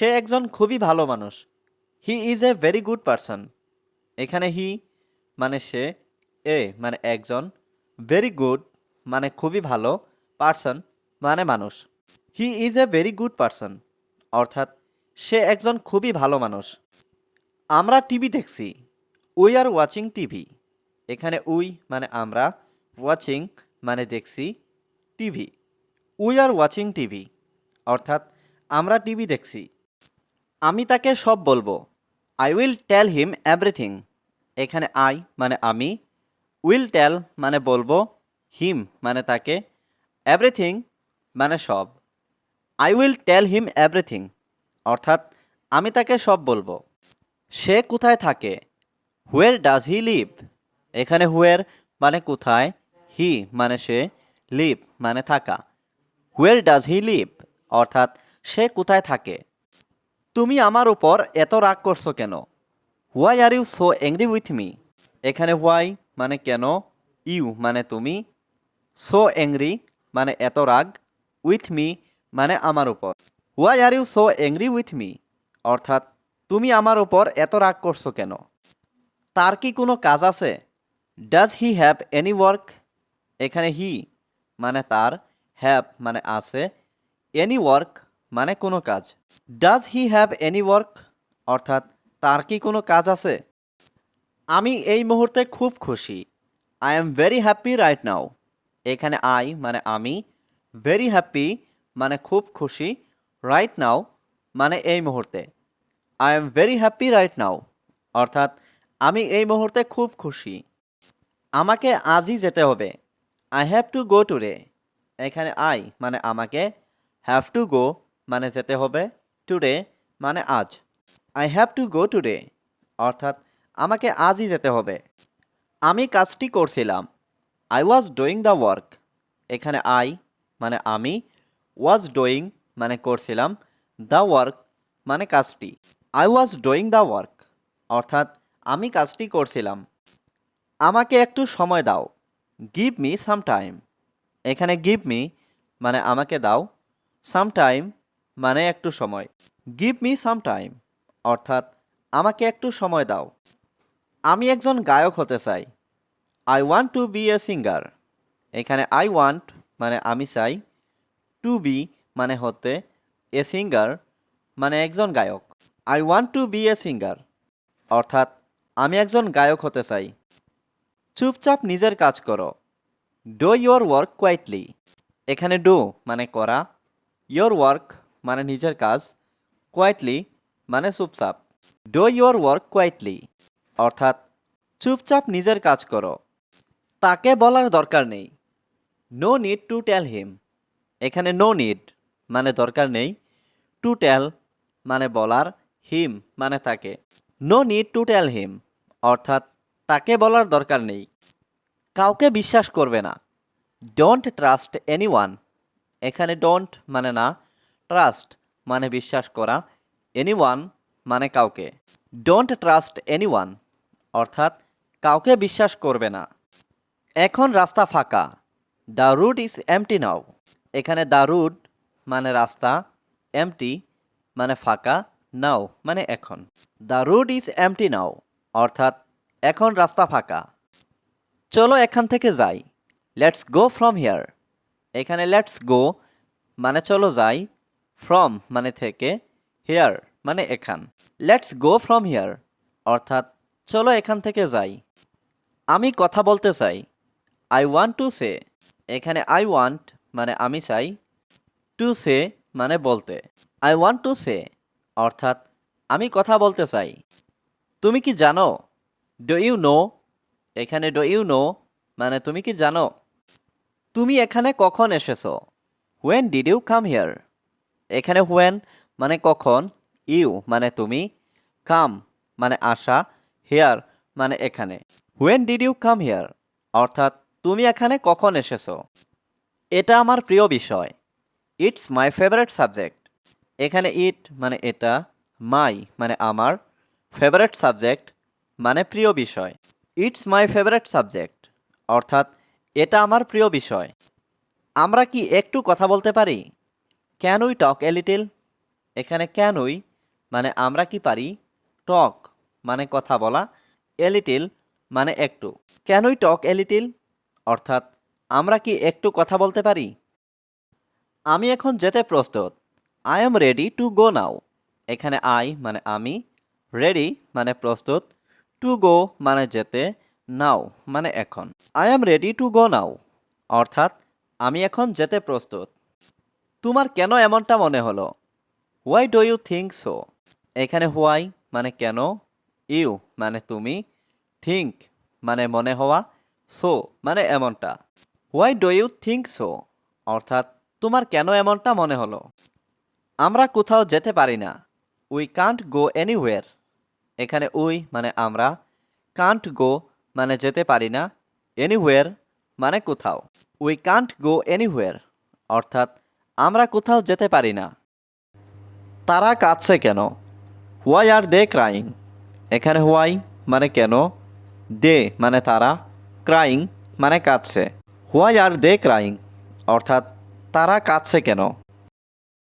সে একজন খুবই ভালো মানুষ। He is a very good person এখানে হি মানে সে, এ মানে একজন ভেরি গুড মানে খুবই ভালো পারসন মানে মানুষ। He is a very good person অর্থাৎ সে একজন খুবই ভালো মানুষ। আমরা টিভি দেখছি। We are watching TV. এখানে উই মানে আমরা ওয়াচিং মানে দেখছি TV. We are watching TV. অর্থাৎ আমরা টিভি দেখছি। আমি তাকে সব বলব। I will tell him everything এখানে আই মানে আমি। উইল টেল মানে বলব। হিম মানে তাকে। এভরিথিং মানে সব। I will tell him everything অর্থাৎ আমি তাকে সব বলব। সে কোথায় থাকে? হুয়ের ডাজ হি লিভ এখানে হুয়ের মানে কোথায়? হি মানে সে। লিভ মানে থাকা। হুয়ের ডাজ হি লিভ অর্থাৎ সে কোথায় থাকে? তুমি আমার উপর এত রাগ করছ কেন? Why are you so angry with me এখানে হোয়াই মানে কেন? ইউ মানে তুমি? সো অ্যাংরি মানে এত রাগ? উইথ মি মানে আমার উপর। Why are you so angry with me অর্থাৎ, তুমি আমার উপর এত রাগ করছ কেন? তার কি কোনো কাজ আছে? Does he have any work এখানে হি মানে তার হ্যাভ মানে আছে। এনি ওয়ার্ক মানে কোনো কাজ। Does he have any work অর্থাৎ, তার কি কোনো কাজ আছে? আমি এই মুহূর্তে খুব খুশি। I am very happy right now এখানে আই মানে আমি। ভেরি হ্যাপি মানে খুব খুশি রাইট নাও মানে এই মুহূর্তে। I am very happy right now অর্থাৎ, আমি এই মুহূর্তে খুব খুশি। আমাকে আজই যেতে হবে। I have to go today এখানে আই মানে আমাকে হ্যাভ টু গো মানে যেতে হবে টুডে মানে আজ। I have to go today অর্থাৎ আমাকে আজই যেতে হবে। আমি কাজটি করছিলাম। I was doing the work এখানে আই মানে আমি ওয়াজ ডুইং মানে করছিলাম। দ্য ওয়ার্ক মানে কাজটি। I was doing the work অর্থাৎ আমি কাজটি করছিলাম। আমাকে একটু সময় দাও। গিভ মি সাম টাইম এখানে গিভ মি মানে আমাকে দাও। সাম টাইম মানে একটু সময়। গিভ মি সাম টাইম অর্থাৎ, আমাকে একটু সময় দাও। আমি একজন গায়ক হতে চাই। I want to be a singer এখানে আই ওয়ান্ট মানে আমি চাই। টু বি মানে হতে এ সিঙ্গার মানে একজন গায়ক। I want to be a singer অর্থাৎ, আমি একজন গায়ক হতে চাই। চুপচাপ নিজের কাজ করো। ডো ইয়োর ওয়ার্ক কোয়াইটলি এখানে ডো মানে করা। ইয়োর ওয়ার্ক মানে নিজের কাজ কোয়াইটলি মানে চুপচাপ। ডো ইয়োর ওয়ার্ক কোয়াইটলি অর্থাৎ চুপচাপ নিজের কাজ করো। তাকে বলার দরকার নেই। No need to tell him এখানে নো নিড মানে দরকার নেই। টু টেল মানে বলার হিম মানে তাকে। No need to tell him অর্থাৎ তাকে বলার দরকার নেই। কাউকে বিশ্বাস করবে না। ডোন্ট ট্রাস্ট এনি ওয়ান এখানে ডোন্ট মানে না ট্রাস্ট মানে বিশ্বাস করা এনি ওয়ান মানে কাউকে। ডোন্ট ট্রাস্ট এনি ওয়ান অর্থাৎ কাউকে বিশ্বাস করবে না। এখন রাস্তা ফাঁকা the route is empty now এখানে দ্য রুট মানে রাস্তা এমটি মানে ফাঁকা নাও মানে এখন। The route is empty now অর্থাৎ এখন রাস্তা ফাঁকা। চলো এখান থেকে যাই। লেটস গো ফ্রম হিয়ার এখানে লেটস গো মানে চলো যাই। ফ্রম মানে থেকে হেয়ার মানে এখান। লেটস গো ফ্রম হিয়ার অর্থাৎ, চলো এখান থেকে যাই। আমি কথা বলতে চাই। আই ওয়ান্ট টু সে এখানে আই ওয়ান্ট মানে আমি চাই। টু সে মানে বলতে। আই ওয়ান্ট টু সে অর্থাৎ, আমি কথা বলতে চাই। তুমি কি জানো? ডো ইউ নো এখানে ডো ইউ নো মানে তুমি কি জানো? তুমি এখানে কখন এসেছ? When did you come here এখানে হোয়েন মানে কখন ইউ মানে তুমি কাম মানে আসা হেয়ার মানে এখানে। When did you come here অর্থাৎ তুমি এখানে কখন এসেছ? এটা আমার প্রিয় বিষয়। ইটস মাই ফেভারিট সাবজেক্ট এখানে ইট মানে এটা মাই মানে আমার ফেভারেট সাবজেক্ট মানে প্রিয় বিষয়। ইটস মাই ফেভারেট সাবজেক্ট অর্থাৎ এটা আমার প্রিয় বিষয়। আমরা কি একটু কথা বলতে পারি? Can we talk a little এখানে ক্যান উই মানে আমরা কি পারি? টক মানে কথা বলা এলিটিল মানে একটু। ক্যান উই টক এলিটিল অর্থাৎ, আমরা কি একটু কথা বলতে পারি? আমি এখন যেতে প্রস্তুত। I am ready to go now এখানে আই মানে আমি রেডি মানে প্রস্তুত। টু গো মানে যেতে নাও মানে এখন। I am ready to go now অর্থাৎ, আমি এখন যেতে প্রস্তুত। তোমার কেন এমনটা মনে হলো? Why do you think so এখানে হোয়াই মানে কেন? ইউ মানে তুমি? থিঙ্ক মানে মনে হওয়া? সো মানে এমনটা। Why do you think so অর্থাৎ তোমার কেন এমনটা মনে হলো? আমরা কোথাও যেতে পারি না। উই কান্ট গো এনিওয়ের এখানে উই মানে আমরা। কান্ট গো মানে যেতে পারি না। এনিওয়ের মানে কোথাও। উই কান্ট গো এনিওয়ের অর্থাৎ আমরা কোথাও যেতে পারি না। তারা কাঁদছে কেন? হোয়াই আর দে ক্রাইং এখানে হোয়াই মানে কেন? দে মানে তারা। ক্রাইং মানে কাঁদছে। হোয়াই আর দে ক্রাইং অর্থাৎ তারা কাঁদছে কেন?